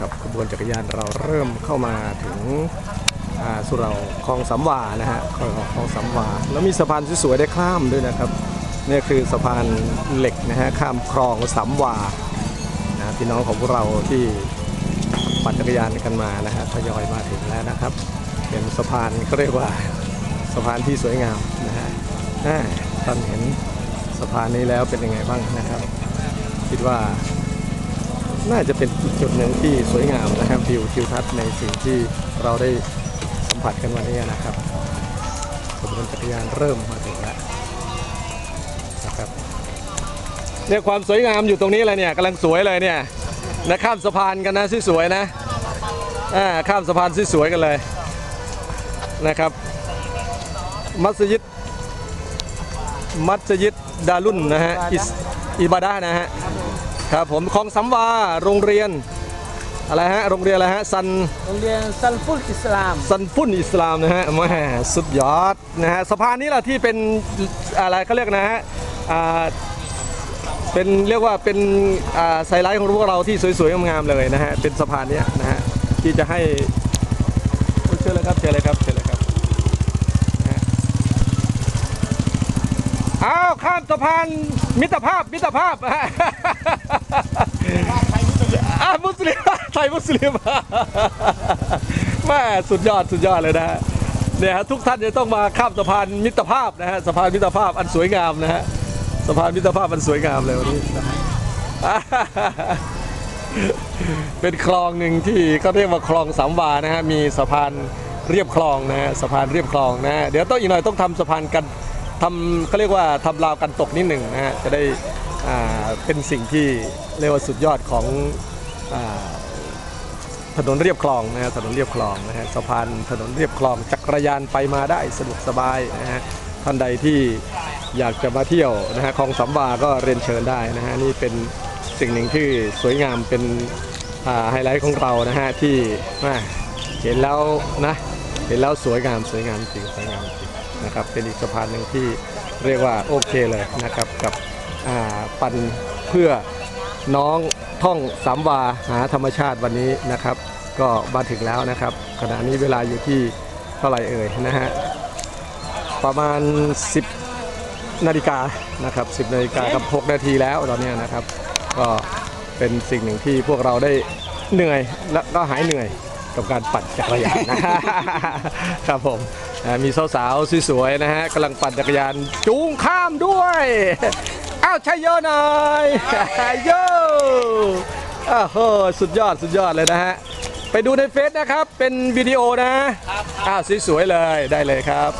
กับขบวนจักรยานเราเริ่มเข้ามาถึงสุเหราคลองสำวานะฮะคลองคลองสำวาแล้วมีสะพานสวยๆได้ข้ามด้วยนะครับนี่คือสะพานเหล็กนะฮะข้ามคลองสำวานะพี่น้องของพวกเราที่ปั่นจักรยานกันมานะฮะทยอยมาถึงแล้วนะครับ เป็นสะพานก็เรียกว่าสะพานที่สวยงามนะฮะอ่านเห็นสะพานนี้แล้วเป็นยังไงบ้างนะครับ คิดว่า น่าจะเป็นอีกจุดหนึ่งที่สวยงามนะครับวิวทิวทัศน์ในสิ่งที่เราได้สัมผัสกันวันนี้นะครับขบวนจักรยานเริ่มมาถึงแล้วนะครับเนี่ยความสวยงามอยู่ตรงนี้เลยเนี่ยกำลังสวยเลยเนี่ยนะข้ามสะพานกันนะสวยๆนะอ่าข้ามสะพานสวยๆกันเลยนะครับ มัสยิดมัสยิดดารุนนะฮะอิสอิบาดะนะฮะ ครับผมคลองสำวาโรงเรียนอะไรฮะโรงเรียนอะไรฮะซันโรงเรียนซันฟุตอิสลามซันฟุนอิสลามนะฮะแหม่สุดยอดนะฮะสะพานนี้แหละที่เป็นอะไรเขาเรียกนะฮะอ่าเป็นเรียกว่าเป็นอ่าไซไลท์ของพวกเราที่สวยๆงามๆเลยนะฮะเป็นสะพานเนี้ยนะฮะที่จะให้เชิญเลยครับเชิญเลยครับเชิญเลยครับนะฮะอ้าวข้ามสะพานมิตรภาพมิตรภาพ อะมุสลิมไทยมุสลิมแม่สุดยอดสุดยอดเลยนะฮะเนี่ยฮะทุกท่านจะต้องมาข้ามสะพานมิตรภาพนะฮะสะพานมิตรภาพอันสวยงามนะฮะสะพานมิตรภาพอันสวยงามเลยวันนี้เป็นคลองหนึ่งที่เขาเรียกว่าคลองสามวานะฮะมีสะพานเรียบคลองนะฮะสะพานเรียบคลองนะฮะเดี๋ยวต้องอีกหน่อยต้องทำสะพานกันทำเขาเรียกว่าทำราวกันตกนิดหนึ่งนะฮะจะได้ เป็นสิ่งที่เรียกว่าสุดยอดของอถนนเรียบคลองนะฮะถนนเรียบคลองนะฮะสะพานถนนเรียบคลองจักรยานไปมาได้สะดวกสบายนะฮะท่านใดที่อยากจะมาเที่ยวนะฮะคลองสำวาก็เรียนเชิญได้นะฮะนี่เป็นสิ่งหนึ่งที่สวยงามเป็นไฮไลท์ของเรานะฮะที่เห็นแล้วนะเห็นแล้วสวยงามสวยงามจริงสวยงามจริงนะครับเป็นอีกสะพานหนึ่งที่เรียกว่าโอเคเลยนะครับกับ ปั่นเพื่อน้องท่องสามวาหาธรรมชาติวันนี้นะครับ ก็มาถึงแล้วนะครับ ขณะนี้เวลาอยู่ที่เท่าไหร่เอ่ยนะฮะประมาณ 10นาฬิกานะครับ10นาฬิกากับ 6 นาทีแล้วตอนนี้นะครับ ก็เป็นสิ่งหนึ่งที่พวกเราได้เหนื่อยและก็หายเหนื่อยกับการปั่นจักรยานนะครับผมมีสาวๆสวยๆนะฮะกำลังปั่นจักรยานจูงข้ามด้วย อ้าวใช่โยหน่อยโยอ้าวโหสุดยอดสุดยอดเลยนะฮะ ไปดูในเฟซนะครับ เป็นวิดีโอนะอ้าวสวยๆเลยได้เลยครับ